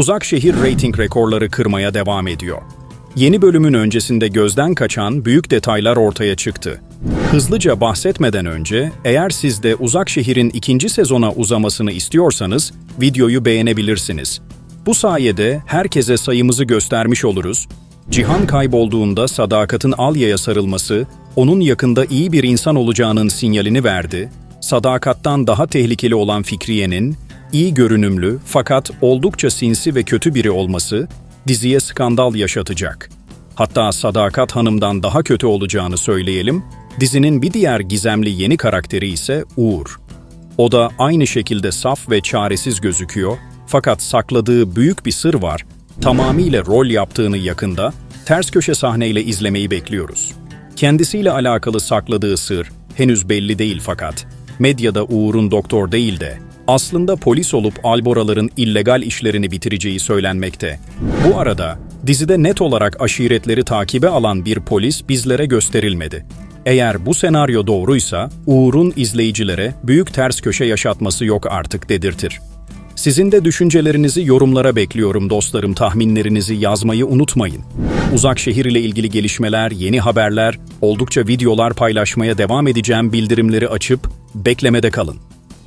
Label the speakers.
Speaker 1: Uzak şehir reyting rekorları kırmaya devam ediyor. Yeni bölümün öncesinde gözden kaçan büyük detaylar ortaya çıktı. Hızlıca bahsetmeden önce, eğer siz de Uzak Şehir'in ikinci sezona uzamasını istiyorsanız, videoyu beğenebilirsiniz. Bu sayede herkese sayımızı göstermiş oluruz. Cihan kaybolduğunda Sadakat'ın Alya'ya sarılması, onun yakında iyi bir insan olacağının sinyalini verdi. Sadakat'tan daha tehlikeli olan Fikriye'nin, iyi görünümlü fakat oldukça sinsi ve kötü biri olması, diziye skandal yaşatacak. Hatta Sadakat Hanım'dan daha kötü olacağını söyleyelim, dizinin bir diğer gizemli yeni karakteri ise Uğur. O da aynı şekilde saf ve çaresiz gözüküyor fakat sakladığı büyük bir sır var. Tamamıyla rol yaptığını yakında ters köşe sahneyle izlemeyi bekliyoruz. Kendisiyle alakalı sakladığı sır henüz belli değil fakat medyada Uğur'un doktor değil de aslında polis olup alboraların illegal işlerini bitireceği söylenmekte. Bu arada dizide net olarak aşiretleri takibe alan bir polis bizlere gösterilmedi. Eğer bu senaryo doğruysa Uğur'un izleyicilere büyük ters köşe yaşatması yok artık dedirtir. Sizin de düşüncelerinizi yorumlara bekliyorum dostlarım. Tahminlerinizi yazmayı unutmayın. Uzak şehir ile ilgili gelişmeler, yeni haberler, oldukça videolar paylaşmaya devam edeceğim. Bildirimleri açıp beklemede kalın.